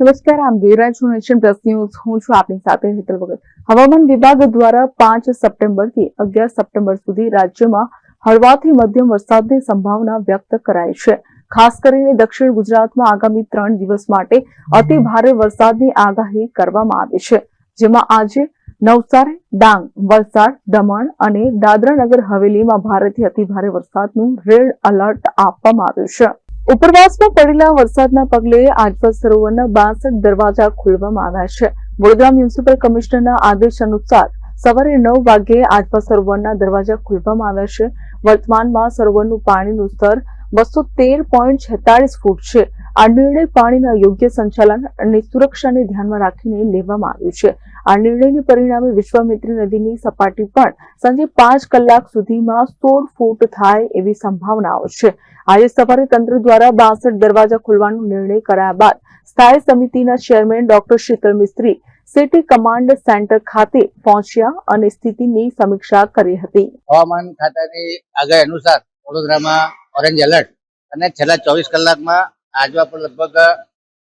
નમસ્કાર, આમ છો નેશન પ્લસ ન્યૂઝ. હું છું આપની સાથે હેતલ વગર હવામાન વિભાગ દ્વારા પાંચ સપ્ટેમ્બરથી અગિયાર સપ્ટેમ્બર સુધી રાજ્યમાં હળવાથી મધ્યમ વરસાદની સંભાવના વ્યક્ત કરાઈ છે. ખાસ કરીને દક્ષિણ ગુજરાતમાં આગામી ત્રણ દિવસ માટે અતિ ભારે વરસાદની આગાહી કરવામાં આવી છે. જેમાં આજે નવસારી, ડાંગ, વલસાડ, દમણ અને દાદરા નગર હવેલીમાં ભારેથી અતિ ભારે વરસાદનું રેડ એલર્ટ આપવામાં આવ્યું છે. ઉપરવાસમાં પડેલા વરસાદના પગલે આજવા સરોવરના બાસઠ દરવાજા ખોલવામાં આવ્યા છે. વડોદરા મ્યુનિસિપલ કમિશનરના આદેશ અનુસાર સવારે નવ વાગ્યે આજવા સરોવરના દરવાજા ખોલવામાં આવ્યા છે. વર્તમાનમાં સરોવરનું પાણીનું સ્તર બસો તેર પોઈન્ટ છેતાળીસ ફૂટ છે. આ નિર્ણય પાણીના યોગ્ય સંચાલન અને સુરક્ષાને ધ્યાનમાં રાખીને લેવામાં આવ્યું છે. આ નિર્ણયને પરિણામે વિશ્વામિત્રી નદીની સપાટી પણ સાંજે પાંચ કલાક સુધીમાં સોળ ફૂટ થાય એવી સંભાવનાઓ છે. આજે સવારે તંત્ર દ્વારા બાસઠ દરવાજા ખોલવાનો નિર્ણય કરાયા બાદ સ્થાયી સમિતિના chairman doctor Shital Mistry city command centre ખાતે પહોંચ્યા અને સ્થિતિની સમીક્ષા કરી હતી. હવામાન ખાતાની આગાહી અનુસાર વડોદરામાં ઓરેન્જ એલર્ટ અને છેલ્લા ચોવીસ કલાકમાં આજવા પર લગભગ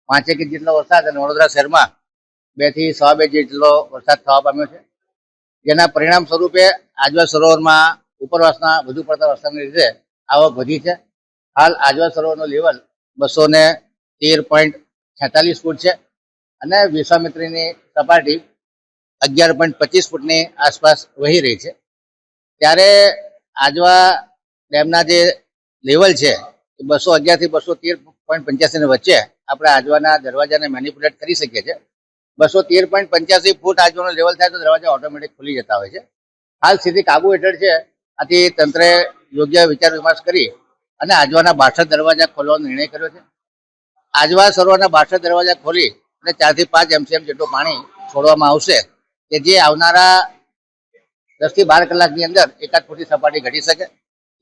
પાંચેક ઇંચ જેટલો વરસાદ અને વડોદરા શહેરમાં બેથી સવા બે જેટલો વરસાદ થવા પામ્યો છે. જેના પરિણામ સ્વરૂપે આજવા સરોવરમાં ઉપરવાસના વધુ પડતા વરસાદને લીધે આવક વધી છે. હાલ આજવા સરોવરનું લેવલ બસો ને તેર પોઈન્ટ છેતાલીસ ફૂટ છે અને વિશ્વામિત્રીની સપાટી અગિયાર પોઈન્ટ પચીસ ફૂટની આસપાસ વહી રહી છે. ત્યારે આજવા ડેમના જે લેવલ છે એ બસો અગિયારથી બસો તેર પોઈન્ટ પંચ્યાસી ની વચ્ચે આપણે આજવાના દરવાજાને મેનિપ્યુલેટ કરી શકીએ છીએ. બસો તેર પોઈન્ટ પંચ્યાસી ફૂટ આજવાનું લેવલ થાય તો દરવાજા ઓટોમેટિક ખુલી જતા હોય છે. હાલ સ્થિતિ કાબુ હેઠળ છે. આથી તંત્રે યોગ્ય વિચાર વિમર્શ કરી અને આજવાના બાસઠ દરવાજા ખોલવાનો નિર્ણય કર્યો છે. આજવા સરોવરના બાસઠ દરવાજા ખોલી અને ચારથી પાંચ એમસીએમ જેટલું પાણી છોડવામાં આવશે કે જે આવનારા દસથી બાર કલાકની અંદર એકાદ ફૂટની સપાટી ઘટી શકે.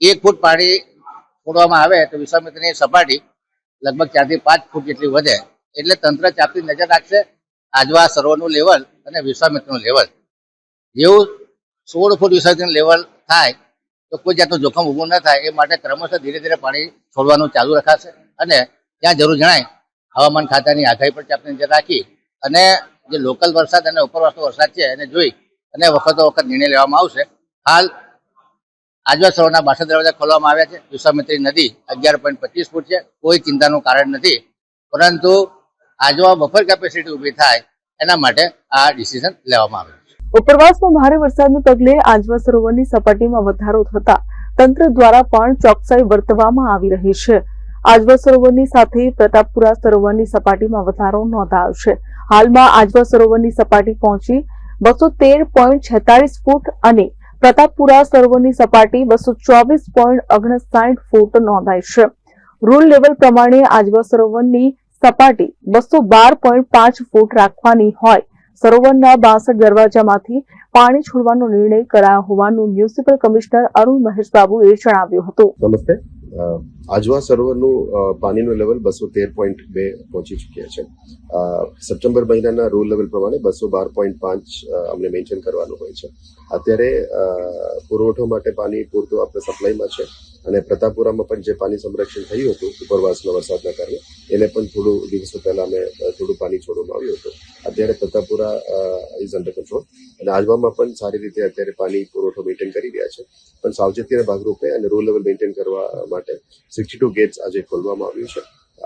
એક ફૂટ પાણી છોડવામાં આવે તો વિશ્વામિત્રની સપાટી લગભગ ચારથી પાંચ ફૂટ જેટલી વધે, એટલે તંત્ર ચાપતી નજર રાખશે આજવા સરોવરનું લેવલ અને વિશ્વામિત્રનું લેવલ. જેવું સોળ ફૂટ વિસર્જન લેવલ થાય, તો કોઈ જાતનું જોખમ ઊભું ન થાય, એ માટે ક્રમશઃ ધીરે ધીરે પાણી છોડવાનું ચાલુ રખાશે અને ત્યાં જરૂર જણાય, હવામાન ખાતાની આગાહી પર ચાપતી નજર રાખી અને જે લોકલ વરસાદ અને ઉપરવાસનો વરસાદ છે એને જોઈ અને વખતો વખત નિર્ણય લેવામાં આવશે. હાલ આજવા સરોવરના બાસઠ દરવાજા ખોલવામાં આવ્યા છે. વિશ્વામિત્રી નદી અગિયાર પોઈન્ટ પચીસ ફૂટ છે. કોઈ ચિંતાનું કારણ નથી. પરંતુ આજવા બફર કેપેસિટી ઊભી થાય એના માટે આ ડિસિઝન લેવામાં આવ્યું છે. ઉપરવાસમાં ભારે વરસાદને પગલે આજવા સરોવરની સપાટીમાં વધારો થતા તંત્ર દ્વારા પણ ચોકસાઈ વર્તવામાં આવી રહી છે. આજવા સરોવરની સાથે પ્રતાપપુરા સરોવરની સપાટીમાં વધારો નોંધાયો છે. હાલમાં આજવા સરોવરની સપાટી પહોંચી બસો તેર પોઈન્ટ છેતાળીસ ફૂટ અને પ્રતાપપુરા સરોવરની સપાટી બસો ચોવીસ પોઈન્ટ ઓગણસાઠ ફૂટ નોંધાઈ છે. રૂલ લેવલ પ્રમાણે આજવા સરોવરની સપાટી બસો બાર પોઈન્ટ પાંચ ફૂટ રાખવાની હોય. સરોવરના બાસઠ દરવાજામાંથી પાણી છોડવાનો નિર્ણય કરાયો હોવાનું મ્યુનિસિપલ કમિશનર અરુણ મહેશ બાબુએ જણાવ્યું હતું. નમસ્તે. આજવા સરોવરનું પાણીનું લેવલ બસો તેર પોઈન્ટ બે પહોંચી ચૂક્યા છે. સપ્ટેમ્બર મહિનાના રૂલ લેવલ પ્રમાણે બસો બાર પોઈન્ટ પાંચ અમને મેન્શન કરવાનું હોય છે. અત્યારે પુરવઠો માટે પાણી પૂરતું આપણે સપ્લાયમાં છે અને પ્રતાપપુરામાં પણ જે પાણી સંરક્ષણ થયું હતું, ઉપરવાસના વરસાદના કારણે એને પણ થોડું દિવસો પહેલા અમે થોડું પાણી છોડવામાં આવ્યું હતું. અત્યારે પ્રતાપપુરા ઇઝ અંડર કંટ્રોલ અને આજવામાં પણ સારી રીતે અત્યારે પાણી પુરવઠો મેન્ટેન કરી રહ્યા છે. પણ સાવચેતીના ભાગરૂપે અને રૂલ લેવલ મેન્ટેન કરવા માટે સિક્સટી ટુ ગેટ્સ આજે ખોલવામાં આવ્યું છે.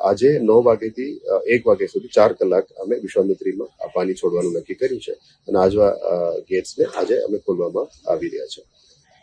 આજે નવ વાગ્યાથી એક વાગ્યા સુધી ચાર કલાક અમે વિશ્વામિત્રીમાં આ પાણી છોડવાનું નક્કી કર્યું છે. અને આજવા ગેટ્સને આજે અમે ખોલવામાં આવી રહ્યા છે.